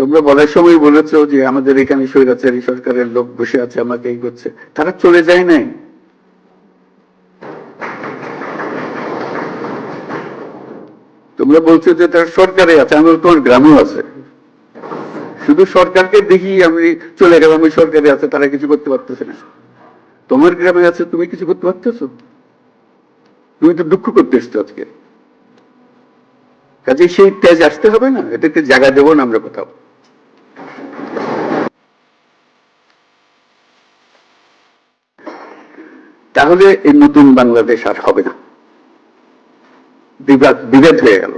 তোমরা বলার সময় বলেছ যে আমাদের এখানে স্বৈরাচারী সরকারের লোক বসে আছে আমাকে এই করছে। তারা চলে যায় নাই। তোমরা বলছো যে তারা সরকারে আছে আমি বলছি, তোমার গ্রামেও আছে। শুধু সরকারকে দেখি আমি চলে গেলাম ওই সরকারে আছে তারা কিছু করতে পারতেছে না। তোমার গ্রামে আছে তুমি কিছু করতে পারতেছো? তুমি তো দুঃখ করতে এসছো আজকে। কাজে সেই তেজ আসতে হবে না এটাকে জায়গা দেবো না আমরা কোথাও। তাহলে এই নতুন বাংলাদেশ আর হবে না। বিবাদ, বিভেদ হয়ে গেল।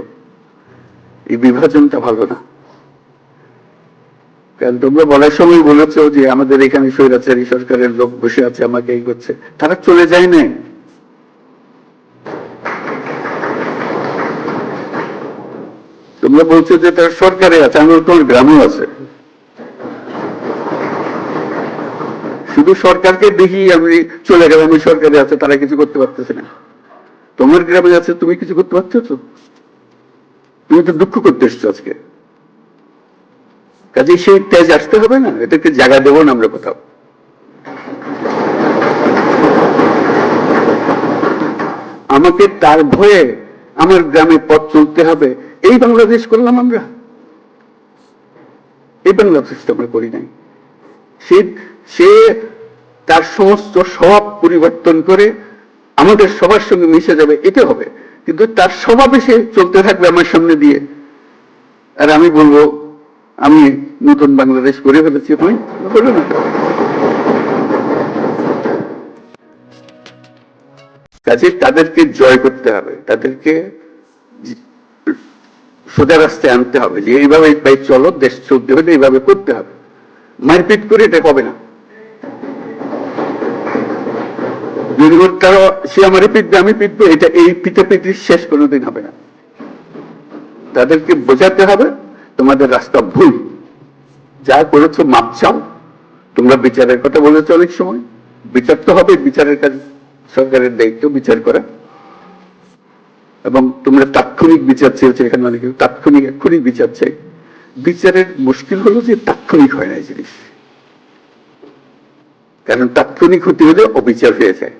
এই বিভাজনটা ভালো না। কারণ তোমরা বলার সময় বলেছ যে আমাদের এখানে স্বৈরাচারী সরকারের লোক বসে আছে, আমাকে এই করছে। তারা চলে যায় না তোমরা বলছো যে তারা সরকারে আছে আমি বলছি, তোমার গ্রামেও আছে। শুধু সরকারকে দেখি আমি চলে গেলাম ওই সরকারে আছে তারা কিছু করতে পারতেছে না। তোমার গ্রামে আছে তুমি কিছু করতে পারতেছো? তুমি তো দুঃখ করতে এসছো আজকে। কাজে সেই তেজ আসতে হবে না এটাকে জায়গা দেবো না আমরা কোথাও। আমাকে তার ভয়ে আমার গ্রামে পথ চলতে হবে এই বাংলাদেশ করলাম আমরা। এই বাংলাদেশ তো আমরা করি নাই। সে সে তার সমস্ত স্বভাব পরিবর্তন করে আমাদের সবার সঙ্গে মিশে যাবে এটা হবে। কিন্তু তার স্বভাবে সে চলতে থাকবে আমার সামনে দিয়ে। আর আমি বলব, আমি নতুন বাংলাদেশ করে ফেলেছি তুমি বলো না। কাজে তাদেরকে জয় করতে হবে, তাদেরকে সোজা রাস্তায় আনতে হবে। যে এইভাবে ভাই চলো, দেশ চলতে হলে এইভাবে করতে হবে। মারপিট করে এটা হবে না? যদি কারও সে আমারে পিটবে আমি পিটবো এটা এই পিঠে পিটি শেষ কোনোদিন হবে না। তাদেরকে বোঝাতে হবে, তোমাদের রাস্তা ভুল। যা করেছ মাপ চাও। তোমরা বিচারের কথা বলেছ অনেক সময়। বিচার তো হবে, বিচারের কাজ সরকারের দায়িত্ব, বিচার করা। এবং তোমরা তাৎক্ষণিক বিচার চেয়েছো এখানে অনেকে তাৎক্ষণিক, এক্ষুনি বিচার চাই। বিচারের মুশকিল হলো যে তাৎক্ষণিক হয় না জিনিস। কারণ তাৎক্ষণিক হতে হলে অবিচার হয়ে যায়।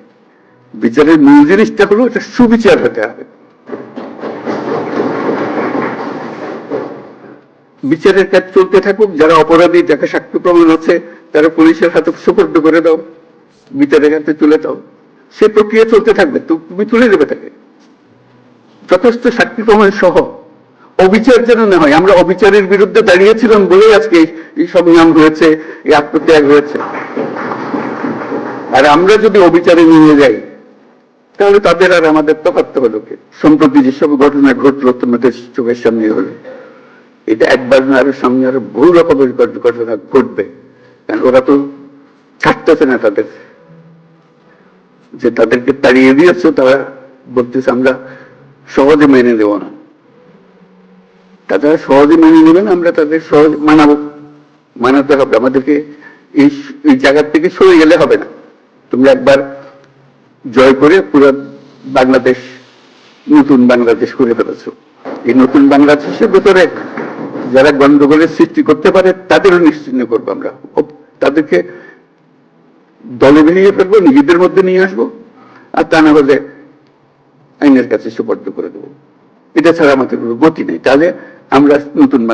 বিচারের মূল জিনিসটা হলো এটা সুবিচার হতে হবে। বিচারের কাজ চলতে থাকুক, যারা অপরাধী, যাকে সাক্ষ্য প্রমাণ আছে, তারা পুলিশের হাতে সুপর্দ করে দাও, বিচারের হাতে তুলে দাও। সে প্রক্রিয়া চলতে থাকবে তুমি তুলে দেবে তাকে। যথেষ্ট সাক্ষী প্রমাণ সহ অবিচার যেন না হয়। আমরা অবিচারের বিরুদ্ধে দাঁড়িয়েছিলাম বলেই আজকে এই- সংগ্রাম হয়েছে এই আত্মত্যাগ হয়েছে আর আমরা যদি অবিচারে নিয়ে যাই, তাহলে তাদের আর আমাদের তফাৎ হলো কি সম্প্রতি যেসব ঘটনা ঘটলো তোমাদের চোখের সামনে হলো, এটা একবার না আরও সামনে আরও বহু রকমের ঘটনা ঘটবে। কারণ ওরা তো ছাড়তেছে না তাদের। যে তাদেরকে তাড়িয়ে দিয়েছে, তারা বলতেছে, আমরা সহজে মেনে দেব না। তারা সহজে মেনে নেবেন, আমরা তাদের সহজ মানাবো। মানাতে হবে, আমাদেরকে এই এই জায়গা থেকে সরে গেলে হবে না। তুমি একবার জয় করে পুরো বাংলাদেশ, নতুন বাংলাদেশ করে ফেলেছো। এই নতুন বাংলাদেশের ভেতরে যারা গন্ডগোলের সৃষ্টি করতে পারে, তাদেরও নিশ্চিন্ন করব আমরা। তাদেরকে দলে বেরিয়ে ফেলব, নিজেদের মধ্যে নিয়ে আসব। আর তা না হলে আইনের কাছে সুপর্দ করে দেবো। এটা ছাড়া আমাদের কোনো গতি নেই। তাহলে আমরা নতুন